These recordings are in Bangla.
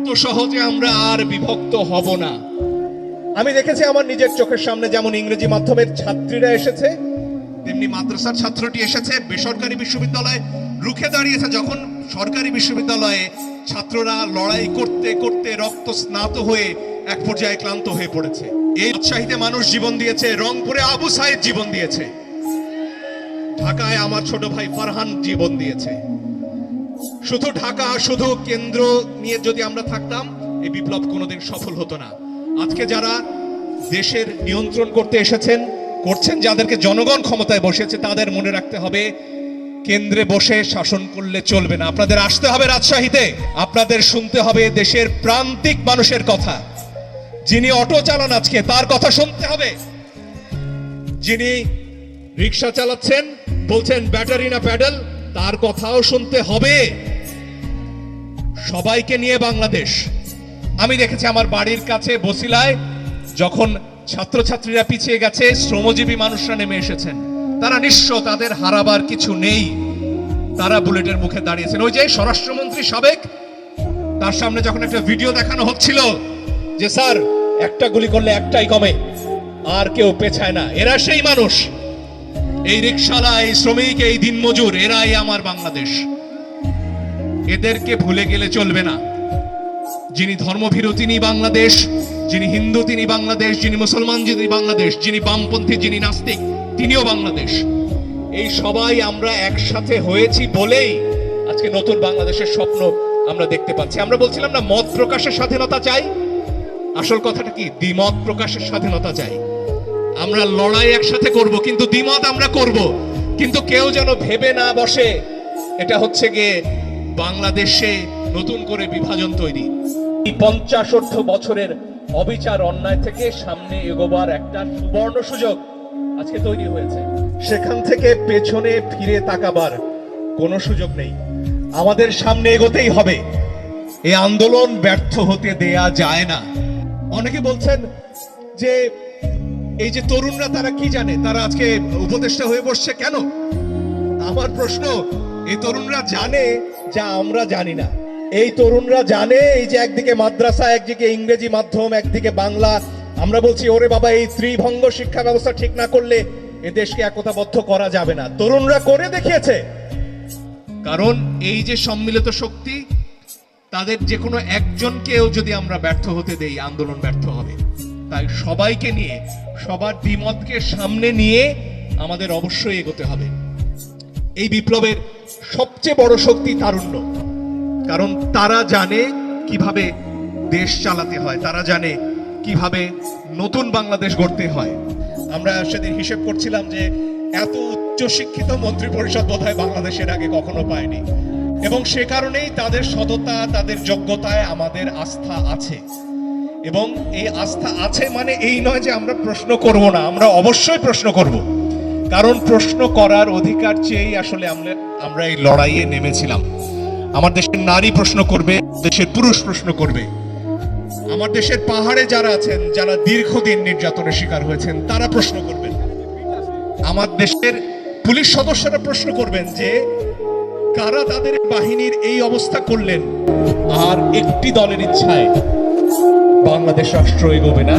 এত সহজে আমরা আর বিভক্ত হব না। আমি দেখেছি আমার নিজের চোখের সামনে যেমন ইংরেজি মাধ্যমের ছাত্রীরা এসেছে তেমনি মাদ্রাসার ছাত্রটি এসেছে বেসরকারি বিশ্ববিদ্যালয়ে রুখে দাঁড়িয়েছে। যখন সরকারি বিশ্ববিদ্যালয়ে ছাত্ররা লড়াই করতে করতে রক্ত স্নাত হয়ে এক পর্যায়ে ক্লান্ত হয়ে পড়েছে। এই উৎসাহিতে মানুষ জীবন দিয়েছে রংপুরে আবু সাইদ জীবন দিয়েছে। ঢাকায় আমার ছোট ভাই ফারহান জীবন দিয়েছে। শুধু ঢাকা, শুধু কেন্দ্র নিয়ে যদি আমরা থাকতাম, এই বিপ্লব কোনোদিন সফল হতো না। আজকে যারা দেশের নিয়ন্ত্রণ করতে এসেছেন, করছেন যাদেরকে জনগণ ক্ষমতায় বসেছে তাদের মনে রাখতে হবে, কেন্দ্রে বসে শাসন করলে চলবে না। আপনাদের আসতে হবে রাজশাহীতে। আপনাদের শুনতে হবে দেশের প্রান্তিক মানুষের কথা। যিনি অটো চালান আজকে, তার কথা শুনতে হবে। যিনি রিক্সা চালাচ্ছেন, বলছেন ব্যাটারি না প্যাডেল তার কথাও শুনতে হবে। সবাইকে নিয়ে বাংলাদেশ। আমি দেখেছি আমার বাড়ির কাছে বসিলায়, যখন ছাত্রছাত্রীরা পিছিয়ে গেছে, শ্রমজীবী মানুষরা নেমে এসেছেন। তারা নিঃস্ব, তাদের হারাবার কিছু নেই। তারা বুলেটের মুখে দাঁড়িয়েছেন। ওই যে স্বরাষ্ট্রমন্ত্রী সাবেক, তার সামনে যখন একটা ভিডিও দেখানো হচ্ছিল যে, স্যার, একটা গুলি করলে একটাই কমে, আর কেউ পেছায় না। এরা সেই মানুষ। এই রিক্সালা এই শ্রমিক, এই দিনমজুর, এরাই আমার বাংলাদেশ। এদেরকে ভুলে গেলে চলবে না। যিনি ধর্মভীরু, তিনি বাংলাদেশ, যিনি হিন্দু, তিনি বাংলাদেশ, যিনি মুসলমান, যিনি বাংলাদেশ, যিনি বামপন্থী, যিনি নাস্তিক, তিনিও বাংলাদেশ। এই সবাই আমরা একসাথে হয়েছি বলেই আজকে নতুন বাংলাদেশের স্বপ্ন আমরা দেখতে পাচ্ছি। আমরা বলছিলাম না, মত প্রকাশের স্বাধীনতা চাই। আসল কথাটা কি? দ্বিমত প্রকাশের স্বাধীনতা চাই। আমরা লড়াই একসাথে করব, কিন্তু দ্বিমত আমরা করব। কিন্তু কেউ যেন ভেবে না বসে, এটা হচ্ছে গিয়ে বাংলাদেশে নতুন করে বিভাজন তৈরি। এই পঞ্চাশোর্ধ বছরের অবিচার অন্যায় থেকে সামনে এগোবার একটা সুবর্ণ সুযোগ আজকে তৈরি হয়েছে। সেখান থেকে পেছনে ফিরে তাকাবার কোনো সুযোগ নেই। আমাদের সামনে এগোতেই হবে। এই আন্দোলন ব্যর্থ হতে দেয়া যায় না। অনেকে বলছেন যে এই যে তরুণরা, তারা কি জানে? তারা আজকে উপদেষ্টা হয়ে বসছে কেন? আমার প্রশ্ন, এই তরুণরা জানে যা আমরা জানি না। এই তরুণরা জানে এই যে একদিকে মাদ্রাসা, একদিকে ইংরেজি মাধ্যম, একদিকে বাংলা। আমরা বলছি, ওরে বাবা, এই ত্রিভঙ্গ শিক্ষা ব্যবস্থা ঠিক না করলে এ দেশকে একতাবদ্ধ করা যাবে না। তরুণরা করে দেখিয়েছে। কারণ এই যে সম্মিলিত শক্তি, তাদের যে কোনো একজনকেও যদি আমরা ব্যর্থ হতে দেই, আন্দোলন ব্যর্থ হবে। তাই সবাইকে নিয়ে, সবার দ্বিমতকে সামনে নিয়ে আমাদের অবশ্যই এগোতে হবে। এই বিপ্লবের সবচেয়ে বড় শক্তি তারুণ্য। কারণ তারা জানে কীভাবে দেশ চালাতে হয়, তারা জানে কীভাবে নতুন বাংলাদেশ গড়তে হয়। আমরা সেদিন হিসেব করছিলাম যে এত উচ্চ শিক্ষিত মন্ত্রী পরিষদ বোধহয় বাংলাদেশের আগে কখনো পায়নি। এবং সে কারণেই তাদের সততা, তাদের যোগ্যতায় আমাদের আস্থা আছে। এবং এই আস্থা আছে মানে এই নয় যে আমরা প্রশ্ন করব না, আমরা অবশ্যই প্রশ্ন করব। কারণ প্রশ্ন করার অধিকার চেয়েই আসলে আমরা আমরা এই লড়াইয়ে নেমেছিলাম। আমার দেশের নারী প্রশ্ন করবে, দেশের পুরুষ প্রশ্ন করবে। আমার দেশের পাহাড়ে যারা আছেন, যারা দীর্ঘদিন নির্যাতনের শিকার হয়েছেন, তারা প্রশ্ন করবেন। আমার দেশের পুলিশ সদস্যরা প্রশ্ন করবেন যে, কারা তাদের বাহিনীর এই অবস্থা করলেন? আর একটি দলের ইচ্ছায়। বাংলাদেশ রাষ্ট্র এগোবে না।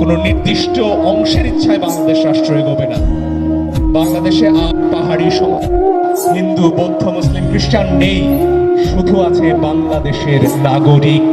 কোনো নির্দিষ্ট অংশের ইচ্ছায় বাংলাদেশ রাষ্ট্র এগোবে না। বাংলাদেশে পাহাড়ি সমাজ হিন্দু, বৌদ্ধ, মুসলিম, খ্রিস্টান নেই। শুধু আছে বাংলাদেশের নাগরিক।